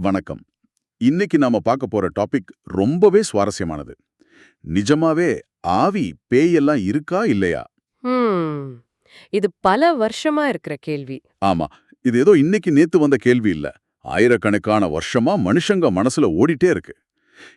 வணக்கம். இன்னைக்கு நாம பார்க்க போற டாபிக் ரொம்பவே சுவாரஸ்யமானது. நிஜமாவே ஆவி பேயெல்லாம் இருக்கா இல்லையா? இது பல வருஷமா இருக்கிற கேள்வி. ஆமா. இது ஏதோ இன்னைக்கு நேத்து வந்த கேள்வி இல்ல. ஆயிரக்கணக்கான வருஷமா மனுஷங்க மனசுல ஓடிட்டே இருக்கு.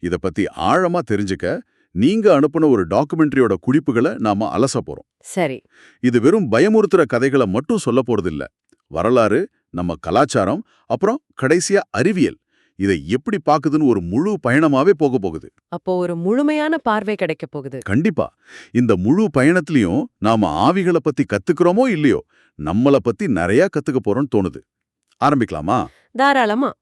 இத பத்தி ஆழமா தெரிஞ்சுக்க நீங்க அனுப்புன ஒரு டாக்குமெண்ட்ரியோட குறிப்புகளை நாம அலச போறோம். சரி. இது வெறும் பயமுறுத்துற கதைகளை மட்டும் சொல்ல போறதில்ல. வரலாறு நம்ம கலாச்சாரம் அப்புறம் கடைசியா அறிவியல். இதை எப்படி பாக்குதுன்னு ஒரு முழு பயணமாவே போக போகுது. அப்போ ஒரு முழுமையான பார்வை கிடைக்க போகுது. கண்டிப்பா. இந்த முழு பயணத்திலயும் நாம ஆவிகளை பத்தி கத்துக்கிறோமோ இல்லையோ நம்மள பத்தி நிறைய கத்துக்க போறோம்னு தோணுது. ஆரம்பிக்கலாமா? தாராளமா.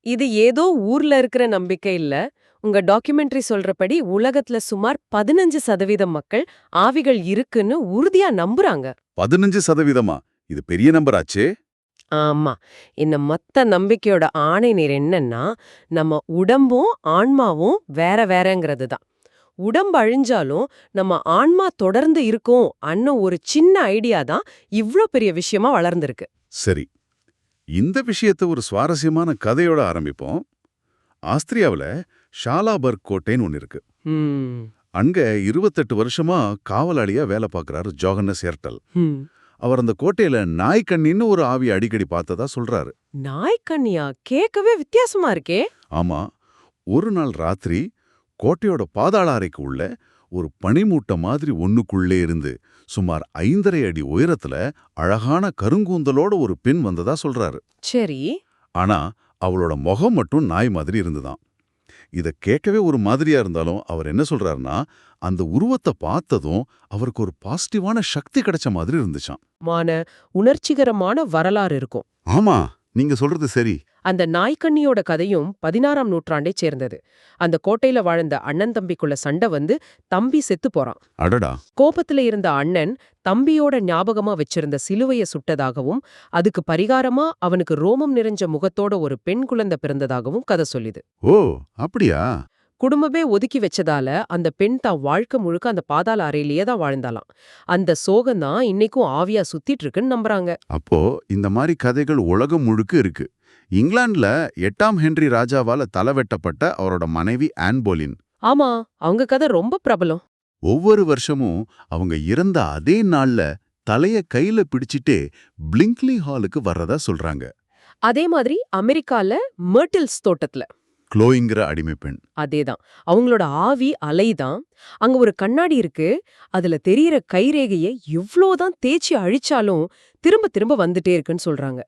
இது ஏதோ ஊர்ல இருக்கிற நம்பிக்கை இல்ல. உங்க டாக்குமெண்ட்ரி சொல்றபடி உலகத்துல சுமார் பதினஞ்சு சதவீதம் மக்கள் ஆவிகள் இருக்குன்னு உறுதியா நம்புறாங்க. பதினஞ்சு சதவீதமா? இது பெரிய நம்பர் ஆச்சே. ஆமா. இந்த மொத்த நம்பிக்கையோட ஆணை நீர் என்னன்னா நம்ம உடம்பும் ஆன்மாவும் வேற வேறங்கிறது தான் உடம்பு அழிஞ்சாலும் நம்ம ஆன்மா தொடர்ந்து இருக்கும் அன்ன ஒரு சின்ன ஐடியா தான் இவ்ளோ பெரிய விஷயமா வளர்ந்திருக்கு. சரி. இந்த விஷயத்தை ஒரு சுவாரஸ்யமான கதையோட ஆரம்பிப்போம். ஆஸ்திரியாவுல ஷாலாபர்க் கோட்டைன்னு ஒன்னு இருக்கு. அங்க இருபத்தெட்டு வருஷமா காவலாளியா வேலை பார்க்கறாரு ஜோகன்னஸ் எர்டல் ஹம். அவர் அந்த கோட்டையில நாய்க்கண்ணின்னு ஒரு ஆவி அடிக்கடி பார்த்ததா சொல்றாரு. நாய்க்கண்ணியா? கேட்கவே வித்தியாசமா இருக்கே. ஆமா ஒரு நாள் ராத்திரி கோட்டையோட பாதாள அறைக்கு உள்ள ஒரு பனிமூட்டை மாதிரி ஒண்ணுக்குள்ளே இருந்து சுமார் ஐந்தரை அடி உயரத்துல அழகான கருங்கூந்தலோட ஒரு பெண் வந்ததா சொல்றாரு. சரி. ஆனா அவளோட முகம் மட்டும் நாய் மாதிரி இருந்துதான். இத கேட்கவே ஒரு மாதிரியா இருந்தாலும் அவர் என்ன சொல்றாருன்னா அந்த உருவத்தை பார்த்ததும் அவருக்கு ஒரு பாசிட்டிவான சக்தி கிடைச்ச மாதிரி இருந்துச்சாம். மான உணர்ச்சிகரமான வரலாறு இருக்கும். ஆமா. நீங்க சொல்றது சரி. அந்த நாய்க்கண்ணியோட கதையும் பதினாறாம் நூற்றாண்டைச் சேர்ந்தது. அந்த கோட்டையில வாழ்ந்த அண்ணன் தம்பிக்குள்ள சண்டை வந்து தம்பி செத்து போறான். அடடா. கோபத்துல இருந்த அண்ணன் தம்பியோட ஞாபகமா வச்சிருந்த சிலுவைய சுட்டதாகவும் அதுக்கு பரிகாரமா அவனுக்கு ரோமம் நிறைஞ்ச முகத்தோட ஒரு பெண் குழந்தை பிறந்ததாகவும் கதை சொல்லுது. ஓ அப்படியா? குடும்பமே ஒதுக்கி வச்சதால அந்த பெண் தான் வாழ்க்கை முழுக்க அந்த பாதாள அறையிலேயே தான் வாழ்ந்தாளாம். அந்த சோகம்தான் இன்னைக்கும் ஆவியா சுத்திட்டு இருக்குன்னு நம்புறாங்க. அப்போ இந்த மாதிரி கதைகள் உலகம் முழுக்க இருக்கு. இங்கிலாந்துல எட்டாம் ஹென்றி ராஜாவால தலை வெட்டப்பட்ட அவரோட மனைவி ஆன் போலின். ஆமா அவங்க கதை ரொம்ப பிரபலம். ஒவ்வொரு வருஷமும் அவங்க இறந்த அதே நாள்ல தலைய கையில பிடிச்சிட்டே பிளிங்க்லி ஹாலுக்கு வர்றதா சொல்றாங்க. அதே மாதிரி அமெரிக்கால மெர்டில்ஸ் தோட்டத்துல. க்ளோயிங்கிற அடிமை பெண். அதேதான். அவங்களோட ஆவி அலைதான். அங்க ஒரு கண்ணாடி இருக்கு. அதுல தெரியற கைரேகைய எவ்ளோதான் தேய்ச்சி அழிச்சாலும் திரும்ப திரும்ப வந்துட்டே இருக்குன்னு சொல்றாங்க.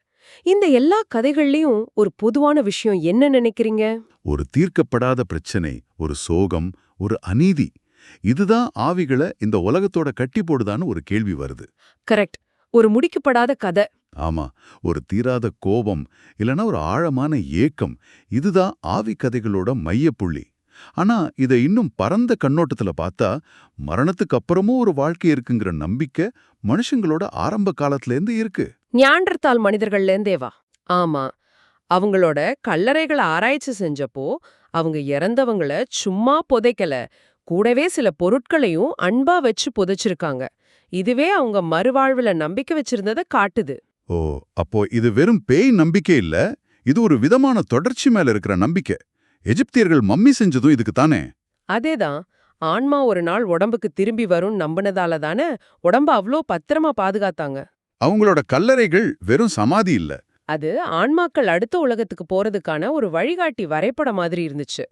இந்த எல்லா கதைகள்லயும் ஒரு பொதுவான விஷயம் என்ன நினைக்கிறீங்க? ஒரு தீர்க்கப்படாத பிரச்சனை ஒரு சோகம் ஒரு அநீதி. இதுதான் ஆவிகளை இந்த உலகத்தோட கட்டி போடுதான்னு ஒரு கேள்வி வருது. கரெக்ட். ஒரு முடிக்கப்படாத கதை. ஆமா ஒரு தீராத கோபம் இல்லனா ஒரு ஆழமான ஏக்கம் இதுதான் ஆவி கதைகளோட மையப்புள்ளி. ஆனா இதை இன்னும் பரந்த கண்ணோட்டத்துல பார்த்தா மரணத்துக்கு அப்புறமும் ஒரு வாழ்க்கை இருக்குங்கிற நம்பிக்கை மனுஷங்களோட ஆரம்ப காலத்துல இருந்து இருக்கு. ஞாண்டர்த்தால் மனிதர்கள்ல இருந்தேவா ஆமா அவங்களோட கல்லறைகளை ஆராய்ச்சி செஞ்சப்போ அவங்க இறந்தவங்கள சும்மா புதைக்கல. கூடவே சில பொருட்களையும் அன்பா வச்சு புதைச்சிருக்காங்க. இதுவே அவங்க மறுவாழ்வுல நம்பிக்கை வச்சிருந்தத காட்டுது. ஓ அப்போ இது வெறும் பேய் நம்பிக்கை இல்ல? இது ஒரு விதமான தொடர்ச்சி மேல இருக்கிற நம்பிக்கை. எஜிப்தியர்கள் மம்மி செஞ்சதும் இதுக்கு தானே? அதேதான். ஆன்மா ஒரு நாள் உடம்புக்கு திரும்பி வரும் நம்பினதால தானே உடம்ப அவ்ளோ பத்திரமா பாதுகாத்தாங்க. அவங்களோட கல்லறைகள் வெறும் சமாதி இல்ல. அது ஆன்மாக்கள் அடுத்த உலகத்துக்கு போறதுக்கான ஒரு வழிகாட்டி வரைபடம் மாதிரி இருந்துச்சு.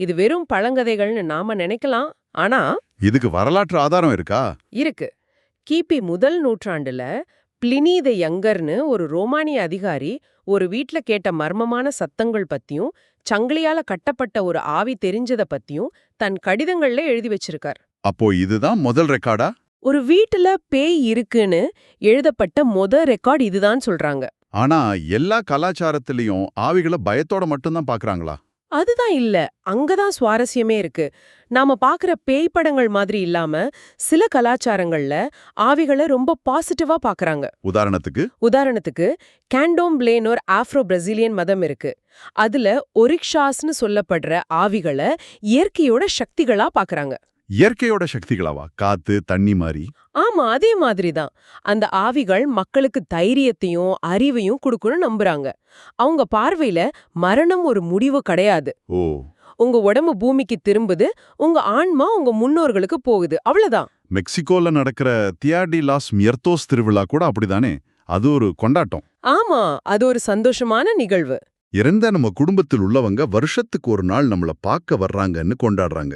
இது வெறும் பழங்கதைகள்னு நாம நினைக்கலாம். ஆனா இதுக்கு வரலாற்று ஆதாரம் இருக்கா? இருக்கு. கிபி முதல் நூற்றாண்டுல பிளினி த யங்கர்னு ஒரு ரோமானிய அதிகாரி ஒரு வீட்ல கேட்ட மர்மமான சத்தங்கள் பத்தியும் சங்கிலியால கட்டப்பட்ட ஒரு ஆவி தெரிஞ்சத பத்தியும் தன் கடிதங்கள்ல எழுதி வச்சிருக்கார். அப்போ இதுதான் முதல் ரெக்கார்டா? ஒரு வீட்டுல பேய் இருக்குன்னு எழுதப்பட்ட மொத ரெக்கார்ட் இதுதான் சொல்றாங்க. ஆனா எல்லா கலாச்சாரத்திலயும் ஆவிகளை பயத்தோட மட்டும்தான் பாக்குறாங்களா? அதுதான் இல்ல. அங்கதான் சுவாரஸ்யமே இருக்கு. நாம பாக்குற பேய் படங்கள் மாதிரி இல்லாம சில கலாச்சாரங்கள்ல ஆவிகளை ரொம்ப பாசிட்டிவா பாக்குறாங்க. உதாரணத்துக்கு? உதாரணத்துக்கு கேண்டோம் பிளேனோர் ஆஃப்ரோ பிரசிலியன் மதம் இருக்கு. அதுல ஒரிக்ஷாஸ்னு சொல்லப்படுற ஆவிகளை இயற்கையோட சக்திகளா பாக்குறாங்க. இயற்கையோட சக்திகளாவா? காத்து தண்ணி மாதிரி ஆமா அதே மாதிரி தான் அந்த ஆவிகள் மக்களுக்கு தைரியத்தையும் அறிவையும் கொடுக்கணும்னு நம்புறாங்க. அவங்க பார்வையில மரணம் ஒரு முடிவு கிடையாது. ஓ. உங்க உடம்பு பூமிக்கு திரும்புது உங்க ஆன்மா உங்க முன்னோர்களுக்கு போகுது. அவ்வளவுதான். மெக்சிகோல நடக்கிற தியாடி லாஸ் மியர்த்தோஸ் திருவிழா கூட அப்படிதானே? அது ஒரு கொண்டாட்டம். ஆமா அது ஒரு சந்தோஷமான நிகழ்வு. இறந்த நம்ம குடும்பத்தில் உள்ளவங்க வருஷத்துக்கு ஒரு நாள் நம்மள பார்க்க வர்றாங்கன்னு கொண்டாடுறாங்க.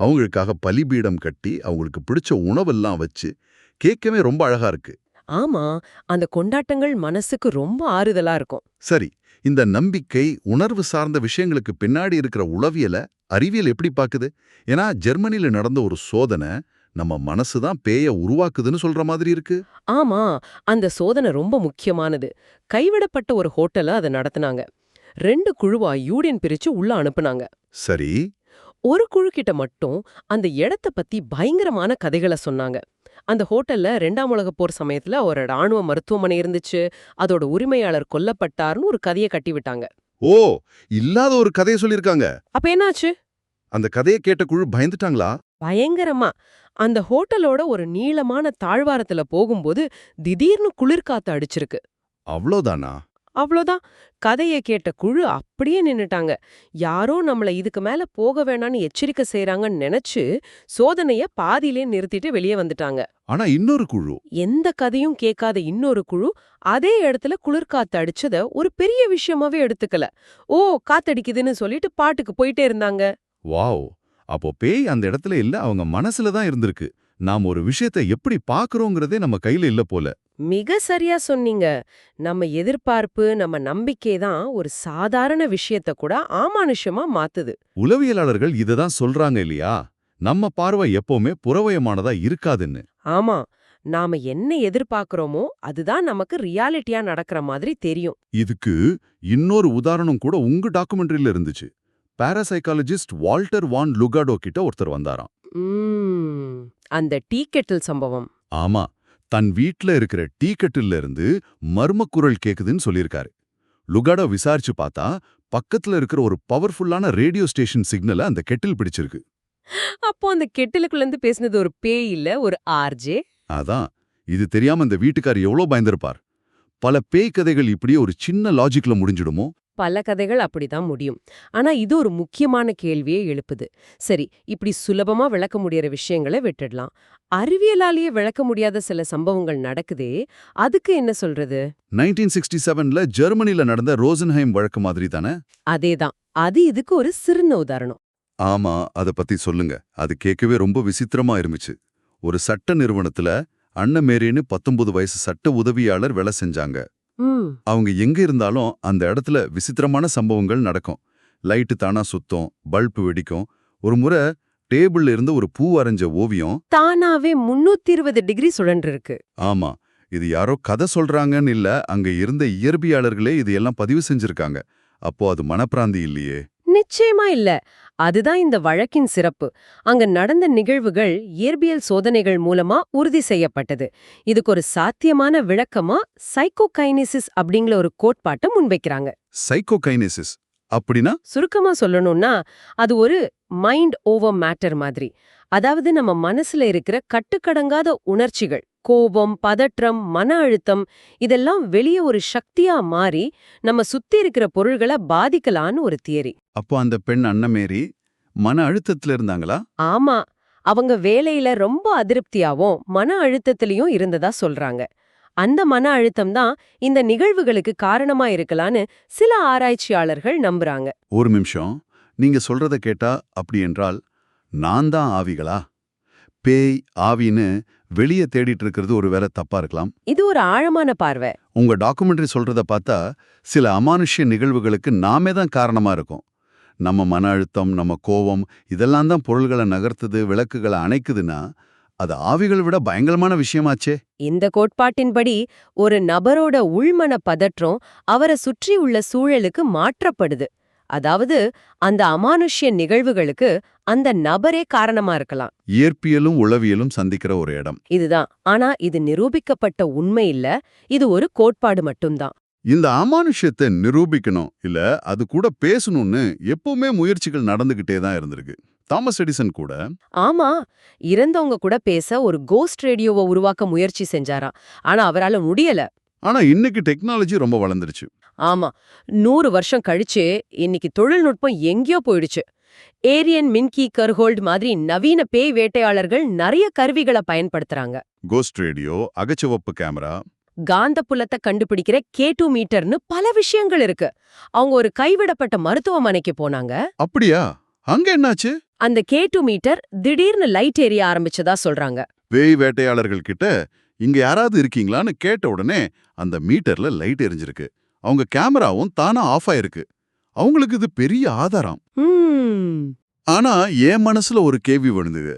அவங்களுக்காக பலிபீடம் கட்டி அவங்களுக்கு பிடிச்ச உணவெல்லாம் வச்சு கேட்கவே ரொம்ப அழகா இருக்கு. ஆமா அந்த கொண்டாட்டங்கள் மனசுக்கு ரொம்ப ஆறுதலா இருக்கும். சரி இந்த நம்பிக்கை உணர்வு சார்ந்த விஷயங்களுக்கு பின்னாடி இருக்கிற உளவியல அறிவியல் எப்படி பாக்குது? ஏன்னா ஜெர்மனில நடந்த ஒரு சோதனை நம்ம மனசு தான் பேய உருவாக்குதுன்னு சொல்ற மாதிரி இருக்கு. ஆமா அந்த சோதனை ரொம்ப முக்கியமானது. கைவிடப்பட்ட ஒரு ஹோட்டல்ல அதை நடத்துனாங்க. ரெண்டு குழுவா யூனியன் பிரிச்சு உள்ள அனுப்புனாங்க. சரி. ஒரு குழு கிட்ட மட்டும் அந்த இடத்த பத்தி பயங்கரமான கதைகளை சொன்னாங்க. அந்த ஹோட்டல்ல ரெண்டாம் உலகப் போர் சமயத்துல ஒரு ராணுவ மருத்துவமனை இருந்துச்சு. அதோட உரிமையாளர் கொல்லப்பட்டார்னு ஒரு கதையை கட்டி விட்டாங்க. ஓ இல்லாத ஒரு கதையை சொல்லிருக்காங்க அப்ப என்னாச்சு? அந்த கதையை கேட்ட குழு பயந்துட்டாங்களா? பயங்கரமா. அந்த ஹோட்டலோட ஒரு நீளமான தாழ்வாரத்துல போகும்போது திடீர்னு குளிர்காத்து அடிச்சிருக்கு. அவ்வளோதானா அவ்வளோதான். கதையை கேட்ட குழு அப்படியே நின்னுட்டாங்க. யாரோ நம்மள இதுக்கு மேல போக வேணாம்னு எச்சரிக்கை செய்றாங்கன்னு நினைச்சு சோதனைய பாதியிலே நிறுத்திட்டு வெளியே வந்துட்டாங்க. ஆனா இன்னொரு குழு. எந்த கதையும் கேட்காத இன்னொரு குழு அதே இடத்துல குளிர்காத்து அடிச்சத ஒரு பெரிய விஷயமாவே எடுத்துக்கல. ஓ காத்தடிக்குதுன்னு சொல்லிட்டு பாட்டுக்கு போயிட்டே இருந்தாங்க. வாவ். அப்போ பேய் அந்த இடத்துல இல்ல அவங்க மனசுல தான் இருந்திருக்கு. நாம் ஒரு விஷயத்தை எப்படி பாக்குறோங்கிறதே நம்ம கையில இல்ல போல. மிக சரியா சொன்னீங்க. நம்ம எதிர்பார்ப்பு நம்ம நம்பிக்கை தான் ஒரு சாதாரண விஷயத்த கூட ஆமானுஷ்யமா மாத்துது. உளவியலாளர்கள் இதை தான் சொல்றாங்க இல்லையா? நம்ம பார்வை எப்பவுமே புறவயமானதா இருக்காதுன்னு. ஆமா. நாம என்ன எதிர்பார்க்கறோமோ அதுதான் நமக்கு ரியாலிட்டியா நடக்கிற மாதிரி தெரியும். இதுக்கு இன்னொரு உதாரணம் கூட உங்க டாக்குமெண்ட்ரியில இருந்துச்சு. பாராசைக்காலஜிஸ்ட் வால்டர் வான் லுகாடோ கிட்ட ஒருத்தர் வந்தாராம். அந்த டீ கெட்டில் சம்பவம். ஆமா. தன் வீட்ல இருக்கிற டீ கட்டில்ல இருந்து மர்ம குரல் கேக்குதுன்னு சொல்லியிருக்காரு. லுகாடோ விசாரிச்சு பார்த்தா பக்கத்துல இருக்கிற ஒரு பவர்ஃபுல்லான ரேடியோ ஸ்டேஷன் சிக்னலை அந்த கெட்டில் பிடிச்சிருக்கு. அப்போ அந்த கெட்டிலுக்குள்ள இருந்து பேசினது ஒரு பேய் இல்ல ஒரு ஆர்ஜே? அதான். இது தெரியாம இந்த வீட்டுக்கார் எவ்வளோ பயந்திருப்பார். பல பேய் கதைகள் இப்படியே ஒரு சின்ன லாஜிக்ல முடிஞ்சிடுமோ? பல கதைகள் அப்படிதான் முடியும். ஆனா இது ஒரு முக்கியமான கேள்வியை எழுப்புது. சரி இப்படி சுலபமா விளக்க முடியற விஷயங்களை விட்டுடலாம். அறிவியலாலேயே விளக்க முடியாத சில சம்பவங்கள் நடக்குதே அதுக்கு என்ன சொல்றது? நைன்டீன் சிக்ஸ்டி செவன்ல ஜெர்மனில நடந்த ரோசன்ஹைம் வழக்கு மாதிரி தானே? அதேதான். அது இதுக்கு ஒரு சிறந்த உதாரணம். ஆமா அத பத்தி சொல்லுங்க. அது கேட்கவே ரொம்ப விசித்திரமா இருந்துச்சு. ஒரு சட்ட நிறுவனத்துல அன்னமேரின்னு பத்தொன்பது வயசு சட்ட உதவியாளர் வேலை செஞ்சாங்க. அவங்க எங்க இருந்தாலும் அந்த இடத்துல விசித்திரமான சம்பவங்கள் நடக்கும். லைட்டு தானா சுத்தம் பல்பு வெடிக்கும். ஒரு முறை டேபிள்ல இருந்து ஒரு பூ வரைஞ்ச ஓவியம். தானாவே முன்னூத்தி இருபது டிகிரி சுழன்று இருக்கு ஆமா. இது யாரோ கதை சொல்றாங்கன்னு இல்ல அங்க இருந்த இயற்பியாளர்களே இது எல்லாம் பதிவு செஞ்சிருக்காங்க. அப்போ அது மனப்பிராந்தி இல்லையே. நிச்சயமா இல்ல. அதுதான் இந்த வழக்கின் சிறப்பு. அங்க நடந்த நிகழ்வுகள் இயற்பியல் சோதனைகள் மூலமா உறுதி செய்யப்பட்டது. இதுக்கு ஒரு சாத்தியமான விளக்கமா சைக்கோகைனிசிஸ் அப்படிங்கிற ஒரு கோட்பாட்டை முன்வைக்கிறாங்க. சைக்கோகைனசிஸ் அப்படின்னா? சுருக்கமா சொல்லணும்னா அது ஒரு மைண்ட் ஓவர் மேட்டர் மாதிரி. அதாவது நம்ம மனசுல இருக்கிற கட்டுக்கடங்காத உணர்ச்சிகள். கோபம் பதற்றம் மன அழுத்தம் இதெல்லாம் வெளியே ஒரு சக்தியா மாறி நம்ம சுத்தி இருக்கிற பொருள்களை பாதிக்கலான்னு ஒரு தியரி. அப்போ அந்த பெண் அன்னமேரி மன அழுத்தத்துல இருந்தாங்களா? ஆமா. அவங்க வேலையில ரொம்ப அதிருப்தியாவும் மன அழுத்தத்திலயும் இருந்ததா சொல்றாங்க. அந்த மன அழுத்தம் தான் இந்த நிகழ்வுகளுக்கு காரணமா இருக்கலான்னு சில ஆராய்ச்சியாளர்கள் நம்புறாங்க. ஒரு நிமிஷம். நீங்க சொல்றத கேட்டா அப்படி என்றால் நான் தான் ஆவிகளா? பேய் ஆவின்னு வெளியே தேடிட்டு இருக்கிறது ஒருவேளை தப்பா இருக்கலாம். இது ஒரு ஆழமான பார்வை. உங்க டாக்குமெண்ட்ரி சொல்றத பார்த்தா சில அமானுஷ்ய நிகழ்வுகளுக்கு நாமே தான் காரணமா இருக்கும். நம்ம மன அழுத்தம் நம்ம கோவம் இதெல்லாம் தான் பொருள்களை நகர்த்துது விளக்குகளை அணைக்குதுன்னா அது ஆவிகளை விட பயங்கரமான விஷயமாச்சே. இந்த கோட்பாட்டின்படி ஒரு நபரோட உள்மன பதற்றம் அவரை சுற்றி உள்ள சூழலுக்கு மாற்றப்படுது. அதாவது அந்த அமானுஷ்ய நிகழ்வுகளுக்கு அந்த நபரே காரணமா இருக்கலாம். இயற்பியலும் உளவியலும் சந்திக்கிற ஒரு இடம். இதுதான். ஆனா இது நிரூபிக்கப்பட்ட உண்மை இல்ல. இது ஒரு கோட்பாடு மட்டும்தான். இந்த அமானுஷ்யத்தை நிரூபிக்கணும் இல்ல அது கூட பேசணும்னு எப்பவுமே முயற்சிகள் நடந்துகிட்டே தான் இருந்திருக்கு. தாமஸ் எடிசன் கூட. ஆமா. இறந்தவங்க கூட பேச ஒரு கோஸ்ட் ரேடியோவை உருவாக்க முயற்சி செஞ்சாராம். ஆனா அவரால முடியல. ஆனா இன்னைக்கு டெக்னாலஜி ரொம்ப வளர்ந்துருச்சு. ஆமா நூறு வருஷம் கழிச்சு இன்னைக்கு தொழில்நுட்பம் எங்கேயோ போயிடுச்சு. ஏரியன் மின்கி கர்ஹோல்ட் மாதிரி நவீன பேய் வேட்டையாளர்கள் நிறைய கருவிகளை பயன்படுத்துறாங்க. கோஸ்ட் ரேடியோ அகச்சிவப்பு கேமரா. காந்த புலத்தை கண்டுபிடிக்கிற கே டூ மீட்டர்னு பல விஷயங்கள் இருக்கு. அவங்க ஒரு கைவிடப்பட்ட மருத்துவமனைக்கு போனாங்க. அப்படியா? அங்க என்னாச்சு? அந்த கே டூ மீட்டர் திடீர்னு லைட் எரிய ஆரம்பிச்சதா சொல்றாங்க. பேய் வேட்டையாளர்கள் கிட்ட இங்க யாராவது இருக்கீங்களான்னு கேட்ட உடனே அந்த மீட்டர்ல லைட் எரிஞ்சிருக்கு. அவங்க கேமராவும் தானா ஆஃப் ஆயிருக்கு. அவங்களுக்கு இது பெரிய ஆதாரம். ஆனா என் மனசுல ஒரு கேள்வி விழுந்தது.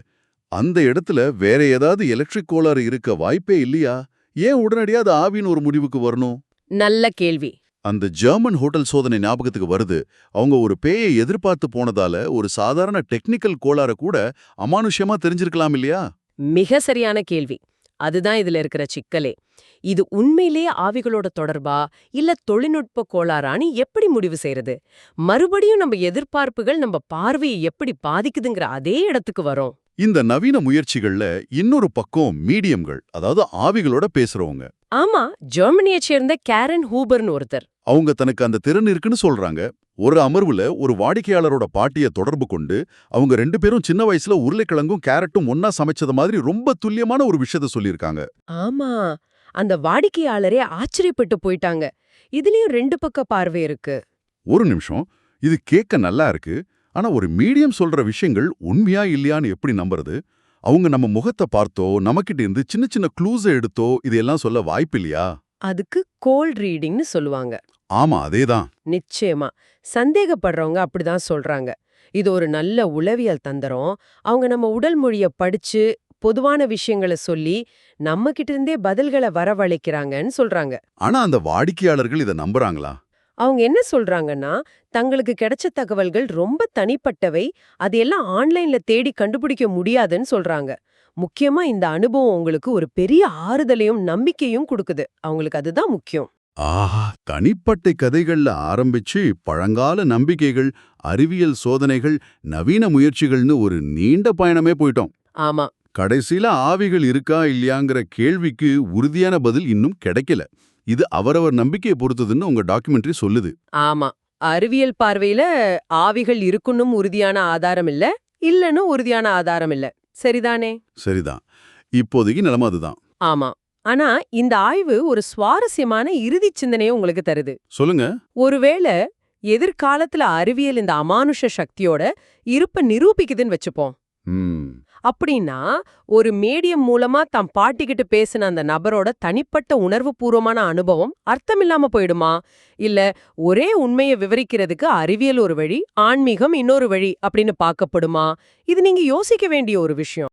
அந்த இடத்துல வேற ஏதாவது எலக்ட்ரிக் கோளாறு இருக்க வாய்ப்பே இல்லையா? ஏன் உடனடியா அது ஆவின்னு ஒரு முடிவுக்கு வரணும்? நல்ல கேள்வி. அந்த ஜெர்மன் ஹோட்டல் சோதனை ஞாபகத்துக்கு வருது. அவங்க ஒரு பேயை எதிர்பார்த்து போனதால ஒரு சாதாரண டெக்னிக்கல் கோளாற கூட அமானுஷ்யமா தெரிஞ்சிருக்கலாம் இல்லையா? மிக சரியான கேள்வி. அதுதான் இதுல இருக்கிற சிக்கலே. இது உண்மையிலேயே ஆவிகளோட தொடர்பா? இல்ல தொழில்நுட்ப கோளாறான்னு எப்படி முடிவு செய்யறது மறுபடியும் நம்ம எதிர்பார்ப்புகள் நம்ம பார்வையை எப்படி பாதிக்குதுங்கிற அதே இடத்துக்கு வரோம். இந்த நவீன முயற்சிகள்ல இன்னொரு பக்கம் மீடியம்கள் அதாவது ஆவிகளோட பேசுறவங்க. ஆமா ஜெர்மனியை சேர்ந்த கேரன் ஹூபர்னு ஒருத்தர். அவங்க தனக்கு அந்த திறன் இருக்குன்னு சொல்றாங்க. ஒரு அமர்வுல ஒரு வாடிக்கையாளரோட பாட்டிய தொடர்பு கொண்டு அவங்க ரெண்டு பேரும் சின்ன வயசுல உருளைக்கிழங்கும் கேரட்டும் ஒன்னா சமைச்சத மாதிரி ரொம்ப துல்லியமான ஒரு விஷயத்த சொல்லியிருக்காங்க. ஆமா. அந்த வாடிக்கையாளரே ஆச்சரியப்பட்டு போயிட்டாங்க. இதுலயும் ரெண்டு பக்க பார்வை இருக்கு. ஒரு நிமிஷம். இது கேட்க நல்லா இருக்கு. ஆனா ஒரு மீடியம் சொல்ற விஷயங்கள் உண்மையா இல்லையான்னு எப்படி நம்புறது? அவங்க நம்ம முகத்தை பார்த்தோ நமக்கிட்ட இருந்து சின்ன சின்ன க்ளூஸை எடுத்தோ இதெல்லாம் சொல்ல வாய்ப்பில்லையா அதுக்கு கோல்ட் ரீடிங்னு சொல்லுவாங்க. ஆமா அதேதான். நிச்சயமா. சந்தேகப்படுறவங்க அப்படிதான் சொல்றாங்க. இது ஒரு நல்ல உளவியல் தந்திரம். அவங்க நம்ம உடல் மொழிய படிச்சு பொதுவான விஷயங்களை சொல்லி நம்ம கிட்ட இருந்தே பதில்களை வரவழைக்கிறாங்கன்னு சொல்றாங்க. ஆனா அந்த வாடிக்கையாளர்கள் இதை நம்புறாங்களா? அவங்க என்ன சொல்றாங்கன்னா தங்களுக்கு கிடைச்ச தகவல்கள் ரொம்ப தனிப்பட்டவை. அதையெல்லாம் ஆன்லைன்ல தேடி கண்டுபிடிக்க முடியாதுன்னு சொல்றாங்க. முக்கியமா இந்த அனுபவம் உங்களுக்கு ஒரு பெரிய ஆறுதலையும் நம்பிக்கையும் கொடுக்குது. அவங்களுக்கு அதுதான் முக்கியம். ஆஹா தனிப்பட்ட கதைகள்ல ஆரம்பிச்சு பழங்கால நம்பிக்கைகள் அறிவியல் சோதனைகள் நவீன முயற்சிகள்னு ஒரு நீண்ட பயணமே போயிட்டோம். ஆமா. கடைசியில ஆவிகள் இருக்கா இல்லையாங்கிற கேள்விக்கு உறுதியான பதில் இன்னும் கிடைக்கல. இது அவரவர் நம்பிக்கையை பொறுத்ததுன்னு உங்க டாக்குமெண்ட்ரி சொல்லுது. ஆமா. அறிவியல் பார்வையில ஆவிகள் இருக்குன்னும் உறுதியான ஆதாரம் இல்ல இல்லன்னு உறுதியான ஆதாரம் இல்ல. சரிதானே? சரிதான். இப்போதைக்கு நிலைமை அதுதான். ஆமா. ஆனா இந்த ஆய்வு ஒரு சுவாரஸ்யமான இறுதி சிந்தனையை உங்களுக்கு தருது. சொல்லுங்க. ஒருவேளை எதிர்காலத்துல அறிவியல் இந்த அமானுஷ சக்தியோட இருப்ப நிரூபிக்குதுன்னு வச்சுப்போம். அப்படின்னா ஒரு மீடியம் மூலமா தம் பாட்டிக்கிட்டு பேசின அந்த நபரோட தனிப்பட்ட உணர்வுபூர்வமான அனுபவம் அர்த்தமில்லாம போயிடுமா? இல்ல ஒரே உண்மையை விவரிக்கிறதுக்கு அறிவியல் ஒரு வழி ஆன்மீகம் இன்னொரு வழி அப்படின்னு பார்க்கப்படுமா? இது நீங்க யோசிக்க வேண்டிய ஒரு விஷயம்.